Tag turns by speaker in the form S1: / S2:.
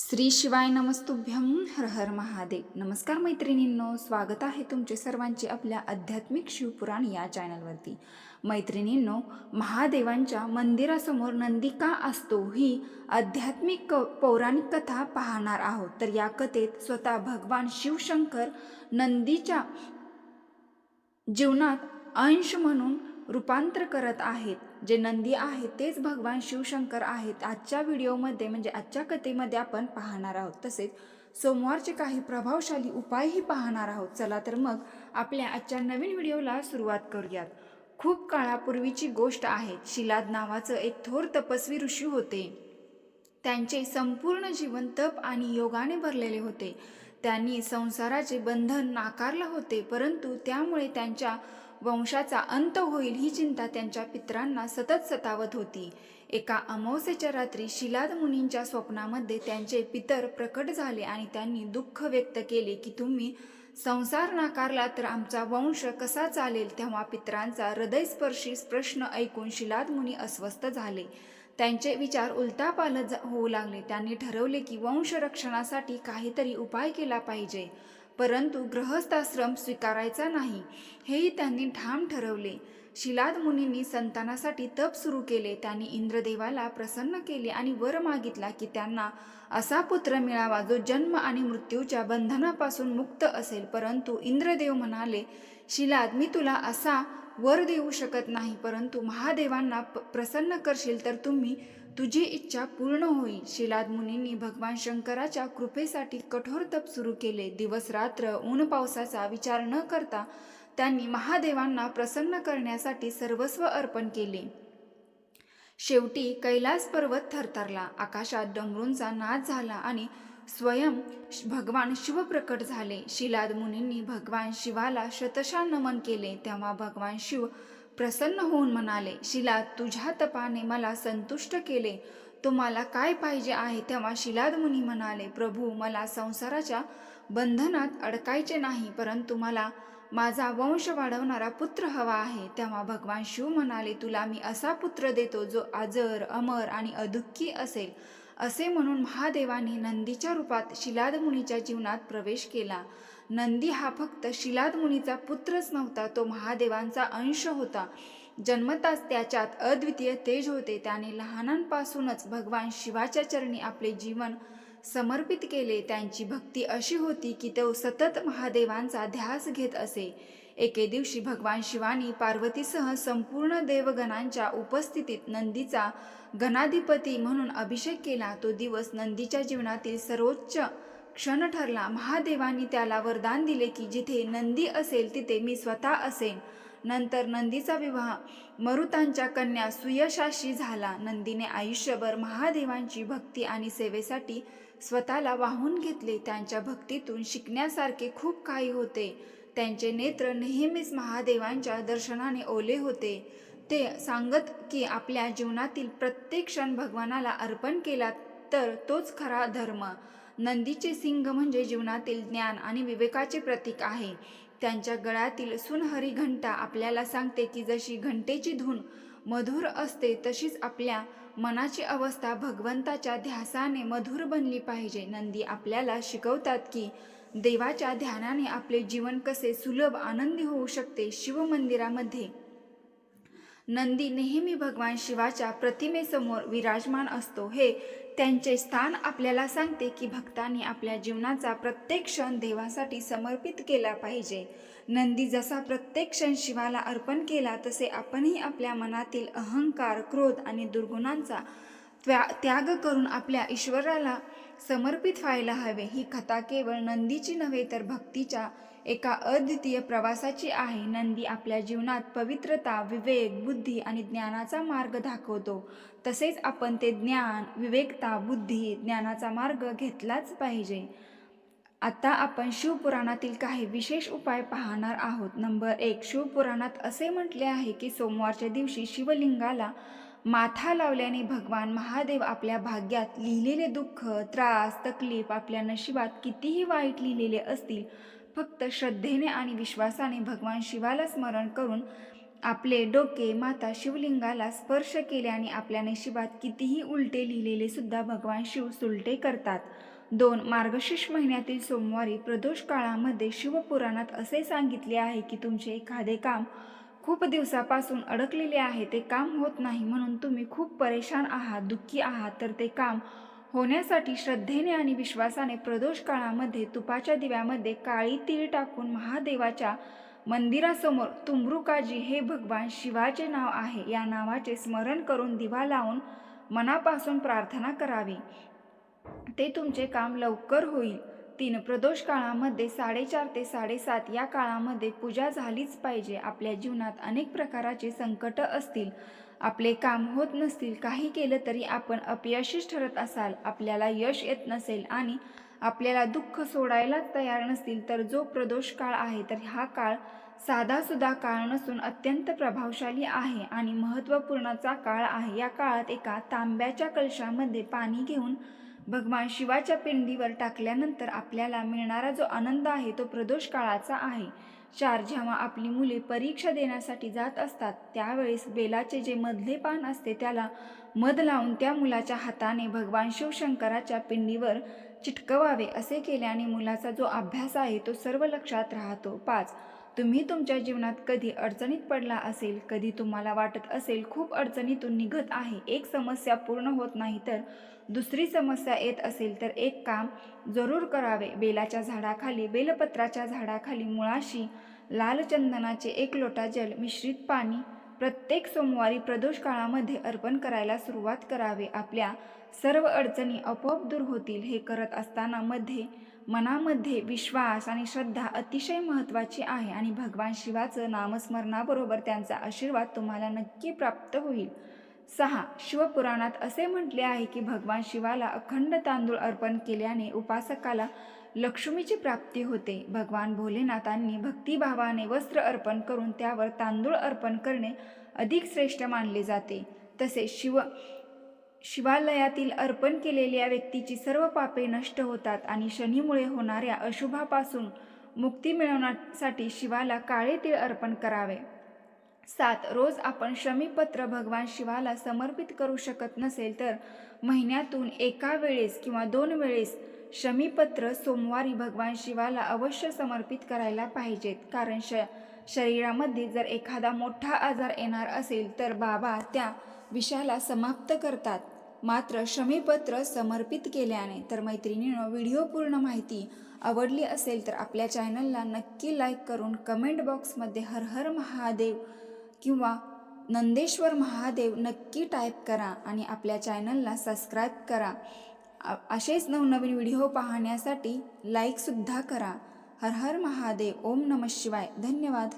S1: श्री शिवाय नमस्तुभ्यं हर हर महादेव. नमस्कार मैत्रिणींनो स्वागत आहे तुमचे सर्वांचे आपल्या आध्यात्मिक शिवपुराण या चॅनलवरती. मैत्रिणींनो महादेवांच्या मंदिरासमोर नंदी का असतो ही आध्यात्मिक क- पौराणिक कथा पाहणार आहोत. तर या कथेत स्वतः भगवान शिवशंकर नंदीच्या जीवनात अंश म्हणून रूपांतर करत आहेत. जे नंदी आहेत तेच भगवान शिवशंकर आहेत. आजच्या व्हिडिओमध्ये म्हणजे आजच्या कथेमध्ये आपण पाहणार आहोत. तसेच सोमवारचे काही प्रभावशाली उपायही पाहणार आहोत. चला तर मग आपल्या आजच्या नवीन व्हिडिओला सुरुवात करूयात. खूप काळापूर्वीची गोष्ट आहे. शिलाद नावाचं एक थोर तपस्वी ऋषी होते. त्यांचे संपूर्ण जीवन तप आणि योगाने भरलेले होते. त्यांनी संसाराचे बंधन नाकारले होते परंतु त्यामुळे त्यांच्या वंशाचा अंत होईल ही चिंता त्यांच्या पित्रांना सतत सतावत होती. एका अमावस्येच्या रात्री शिलाद मुनींच्या स्वप्नामध्ये त्यांचे पितर प्रकट झाले आणि त्यांनी दुःख व्यक्त केले की तुम्ही संसार नाकारला तर आमचा वंश कसा चालेल? तेव्हा पित्रांचा हृदयस्पर्शी प्रश्न ऐकून शिलाद मुनी अस्वस्थ झाले. त्यांचे विचार उलटापालट होऊ लागले. त्यांनी ठरवले की वंश रक्षणासाठी काहीतरी उपाय केला पाहिजे. परंतु गृहस्थाश्रम स्वीकारायचा नाही. हेही त्यांनी ठाम ठरवले. शिलाद मुनींनी संतानासाठी तप सुरू केले. त्यांनी इंद्रदेवाला प्रसन्न केले आणि वर मागितला की त्यांना असा पुत्र मिळावा जो जन्म आणि मृत्यूच्या बंधनापासून मुक्त असेल. परंतु इंद्रदेव म्हणाले शिलाद मी तुला असा वर देऊ शकत नाही. परंतु महादेवांना प- प्रसन्न करशील तर तुम्ही तुझी इच्छा पूर्ण होईल. शिलाद मुनींनी भगवान शंकराच्या कृपेसाठी कठोर तप सुरू केले. दिवस रात्र ऊन पावसाचा विचार न करता त्यांनी महादेवांना प्रसन्न करण्यासाठी सर्वस्व अर्पण केले. शेवटी कैलास पर्वत थरथरला. आकाशात डमरूंचा नाद झाला आणि स्वयं भगवान शिव प्रकट झाले. शिलाद मुनींनी भगवान शिवाला शतशा नमन केले. तेव्हा भगवान शिव प्रसन्न होऊन म्हणाले शिलाद तुझ्या तपाने मला संतुष्ट केले. तुम्हाला काय पाहिजे आहे? तेव्हा शिलाद मुनी म्हणाले प्रभू मला संसाराच्या बंधनात अडकायचे नाही परंतु मला माझा वंश वाढवणारा पुत्र हवा आहे. तेव्हा भगवान शिव म्हणाले तुला मी असा पुत्र देतो जो आजर अमर आणि अदुःखी असेल. असे म्हणून महादेवाने नंदीच्या रूपात शिलाद मुनीच्या जीवनात प्रवेश केला. नंदी हा फक्त शिलाद मुनीचा पुत्रच नव्हता तो महादेवांचा अंश होता. जन्मताच त्याच्यात अद्वितीय तेज होते. त्याने लहानांपासूनच भगवान शिवाच्या चरणी आपले जीवन समर्पित केले. त्यांची भक्ती अशी होती की तो सतत महादेवांचा ध्यास घेत असे. एके दिवशी भगवान शिवानी पार्वतीसह संपूर्ण देवगणांच्या उपस्थितीत नंदीचा गणाधिपती म्हणून अभिषेक केला. तो दिवस नंदीच्या जीवनातील सर्वोच्च क्षण ठरला. महादेवांनी त्याला वरदान दिले की जिथे नंदी असेल तिथे मी स्वतः असेन. नंतर नंदीचा विवाह. मरुतांच्या कन्या सुयशाशी झाला. नंदीने आयुष्यभर महादेवांची भक्ती आणि सेवेसाठी स्वतःला वाहून घेतले. त्यांच्या भक्तीतून शिकण्यासारखे खूप काही होते. त्यांचे नेत्र नेहमीच महादेवांच्या दर्शनाने ओले होते. ते सांगत की आपल्या जीवनातील प्रत्येक क्षण भगवानाला अर्पण केला तर तोच खरा धर्म. नंदीचे सिंग म्हणजे जीवनातील ज्ञान आणि विवेकाचे प्रतीक आहे. त्यांच्या गळ्यातील सुनहरी घंटा आपल्याला सांगते की जशी घंटेची धून मधुर असते तशीच आपल्या मनाची अवस्था भगवंताच्या ध्यासाने मधुर बनली पाहिजे. नंदी आपल्याला शिकवतात की देवाच्या ध्यानाने आपले जीवन कसे सुलभ आनंदी होऊ शकते शिवमंदिरामध्ये. नंदी नेहमी भगवान शिवाच्या प्रतिमेसमोर विराजमान असतो. हे त्यांचे स्थान आपल्याला सांगते की भक्तांनी आपल्या जीवनाचा प्रत्येक क्षण देवासाठी समर्पित केला पाहिजे. नंदी जसा प्रत्येक क्षण शिवाला अर्पण केला तसे आपणही आपल्या मनातील अहंकार क्रोध आणि दुर्गुणांचा त्या त्याग करून आपल्या ईश्वराला समर्पित व्हायला हवे. ही कथा केवळ नंदीची नव्हे तर भक्तीच्या एका अद्वितीय प्रवासाची आहे. नंदी आपल्या जीवनात पवित्रता विवेक बुद्धी आणि ज्ञानाचा मार्ग दाखवतो. तसेच आपण ते ज्ञान विवेकता बुद्धी ज्ञानाचा मार्ग घेतलाच पाहिजे. आता आपण शिवपुराणातील काही विशेष उपाय पाहणार आहोत. नंबर एक शिवपुराणात असे म्हटले आहे की सोमवारच्या दिवशी शिवलिंगाला माथा लावल्याने भगवान महादेव आपल्या भाग्यात लिहिलेले दुःख त्रास तकलीफ आपल्या नशिबात कितीही वाईट लिहिलेले असतील फक्त श्रद्धेने आणि विश्वासाने भगवान शिवाला स्मरण करून आपले डोके माता शिवलिंगाला स्पर्श केल्याने आपल्या नशिबात कितीही उलटे लिहिलेले सुद्धा भगवान शिव सुलटे करतात. दोन मार्गशीर्ष महिन्यातील सोमवारी प्रदोष काळामध्ये शिवपुराणात असे सांगितले आहे की तुमचे एखादे काम खूप दिवसापासून अडकलेले आहे ते काम होत नाही म्हणून तुम्ही खूप परेशान आहात दुःखी आहात तर ते काम होण्यासाठी श्रद्धेने आणि विश्वासाने प्रदोष काळामध्ये तुपाच्या दिव्यामध्ये काळी तीळ टाकून महादेवाच्या मंदिरासमोर तुमरुकाजी हे भगवान शिवाचे नाव आहे या नावाचे स्मरण करून दिवा लावून मनापासून प्रार्थना करावी. ते तुमचे काम लवकर होईल. तीन प्रदोष काळामध्ये साडेचार ते साडेसात या काळामध्ये पूजा झालीच पाहिजे. आपल्या जीवनात अनेक प्रकाराचे संकट असतील. आपले काम होत नसतील काही केलं तरी आपण अपयशीच ठरत असाल आपल्याला यश येत नसेल आणि आपल्याला दुःख सोडायलाच तयार नसतील तर जो प्रदोष काळ आहे तर हा काळ साधासुद्धा काळ नसून अत्यंत प्रभावशाली आहे आणि महत्त्वपूर्णचा काळ आहे. या काळात एका तांब्याच्या कलशामध्ये पाणी घेऊन भगवान शिवाच्या पिंडीवर टाकल्यानंतर आपल्याला मिळणारा जो आनंद आहे तो प्रदोष काळाचा आहे. चार जेव्हा आपली मुले परीक्षा देण्यासाठी जात असतात त्यावेळेस बेलाचे जे मधले पान असते त्याला मध लावून त्या मुलाच्या हाताने भगवान शिवशंकराच्या पिंडीवर चिटकवावे असे केल्याने मुलाचा जो अभ्यास आहे तो सर्व लक्षात राहतो. पाच तुम्ही तुमच्या जीवनात कधी अडचणीत पडला असेल कधी तुम्हाला वाटत असेल खूप अडचणीतून निघत आहे एक समस्या पूर्ण होत नाही तर दुसरी समस्या येत असेल तर एक काम जरूर करावे. बेलाच्या झाडाखाली बेलपत्राच्या झाडाखाली मुळाशी लाल चंदनाचे एक लोटा जल मिश्रित पाणी प्रत्येक सोमवारी प्रदोष काळामध्ये अर्पण करायला सुरुवात करावे. आपल्या सर्व अडचणी आपोआप दूर होतील हे करत असताना मध्ये मनामध्ये विश्वास आणि श्रद्धा अतिशय महत्त्वाची आहे आणि भगवान शिवाचं नामस्मरणाबरोबर त्यांचा आशीर्वाद तुम्हाला नक्की प्राप्त होईल. सहा शिवपुराणात असे म्हटले आहे की भगवान शिवाला अखंड तांदूळ अर्पण केल्याने उपासकाला लक्ष्मीची प्राप्ती होते. भगवान भोलेनाथांनी भक्तिभावाने वस्त्र अर्पण करून त्यावर तांदूळ अर्पण करणे अधिक श्रेष्ठ मानले जाते. तसे शिव शिवालयातील अर्पण केलेल्या व्यक्तीची सर्व पापे नष्ट होतात आणि शनीमुळे होणाऱ्या अशुभापासून मुक्ती मिळवण्यासाठी शिवाला काळे तीळ अर्पण करावे. सात रोज आपण शमीपत्र भगवान शिवाला समर्पित करू शकत नसेल तर महिन्यातून एका वेळेस किंवा दोन वेळेस शमीपत्र सोमवारी भगवान शिवाला अवश्य समर्पित करायला पाहिजेत. कारण श शरीरामध्ये जर एखादा मोठा आजार येणार असेल तर बाबा त्या विषयाला समाप्त करतात. मात्र शमीपत्र समर्पित केल्याने तर मैत्रिणीनं व्हिडिओ पूर्ण माहिती आवडली असेल तर आपल्या चॅनलला नक्की लाईक करून कमेंट बॉक्समध्ये हर हर महादेव किंवा नंदेश्वर महादेव नक्की टाईप करा आणि आपल्या चॅनलला सबस्क्राईब करा. असेच नवनवीन व्हिडिओ पाहण्यासाठी लाईकसुद्धा करा. हर हर महादेव. ओम नमः शिवाय. धन्यवाद.